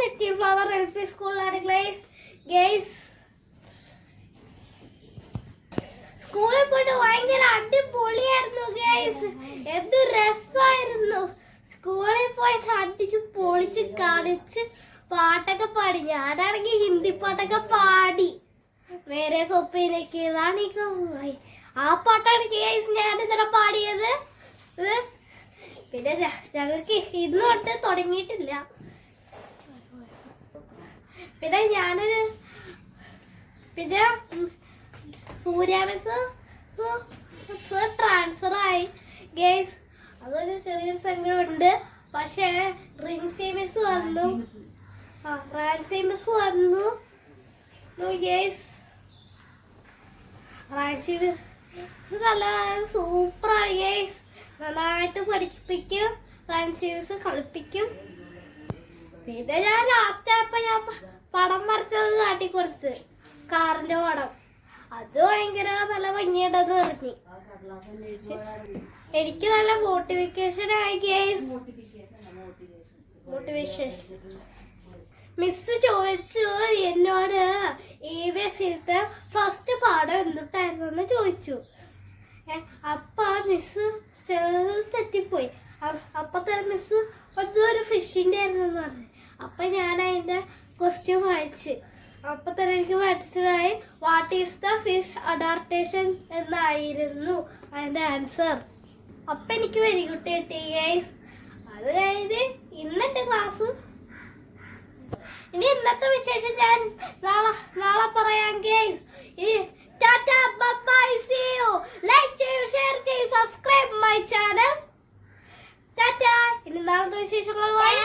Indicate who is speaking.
Speaker 1: Lucky flower L P സ്കൂളിലാണ് guys സ്കൂളിൽ പോയിട്ട് ഭയങ്കര അടിപൊളിയായിരുന്നു ഗേസ് എന്ത് രസമായിരുന്നു. സ്കൂളിൽ പോയിട്ട് അടിച്ച് പൊളിച്ച് കളിച്ച് പാട്ടൊക്കെ പാടി. ഞാനാണെങ്കിൽ ഹിന്ദി പാട്ടൊക്കെ പാടി. വേറെ സൊപ്പിനൊക്കെ റാണിക്ക് പോയി. ആ പാട്ടാണ് ഗേസ് ഞാൻ ഇന്നലെ പാടിയത് പിന്നെ ഞങ്ങൾക്ക് ഇന്ന് തൊട്ട് തുടങ്ങിയിട്ടില്ല. പിന്നെ ഞാനൊരു പിന്നെ ഉം, സൂര്യ മിസ് ട്രാൻസ്ഫർ ആയി. ഗേസ് അതൊരു ചെറിയൊരു സംഘമുണ്ട് പക്ഷേ റിൻസി മിസ് വന്നു. ആ റാൻസി മിസ് വന്നു. ഗേസ് റാൻസി മിസ് നല്ല സൂപ്പറാണ് ഗേസ് നന്നായിട്ട് പഠിപ്പിക്കും. റാൻസി മിസ് കളിപ്പിക്കും. പിന്നെ ഞാൻ ലാസ്റ്റ് ഞാൻ പടം വരച്ചത് കാട്ടിക്കൊടുത്ത് കാറിന്റെ പടം അത് ഭയങ്കര നല്ല ഭംഗിയുണ്ടെന്ന് പറഞ്ഞു. എനിക്ക് നല്ല മോട്ടിവേഷൻ ആയി ഗേസ് മോട്ടിവേഷൻ മിസ് ചോദിച്ചു എന്നോട് ഈ ബസ്സിലത്തെ ഫസ്റ്റ് പാഠം എന്തുട്ടായിരുന്നു എന്ന് ചോദിച്ചു അപ്പ മിസ് തെറ്റിപ്പോയി. അപ്പൊ തന്നെ മിസ് ഒന്നും ഒരു ഫിഷിന്റെ ആയിരുന്നു എന്ന് പറഞ്ഞു. അപ്പൊ ഞാൻ അതിന്റെ ക്വസ്റ്റ്യൻ വായിച്ച്. അപ്പൊ തന്നെ എനിക്ക് വരച്ചതായി what is the fish adaptation എന്നായിരുന്നു അതിന്റെ ആൻസർ അപ്പൊ എനിക്ക് വെരി ഗുഡ് കിട്ടി ഗൈസ് അത് കഴിഞ്ഞ് ഇന്നത്തെ ക്ലാസ് ഇനി ഇന്നത്തെ വിശേഷം ഞാൻ നാളെ നാളെ പറയാം ഗേസ് ഇനി tata bye see you like ചെയ്യൂ ഷെയർ ചെയ്യൂ സബ്സ്ക്രൈബ് മൈ ചാനൽ ടാറ്റ. ഇനി നാളത്തെ വിശേഷങ്ങൾ പോയി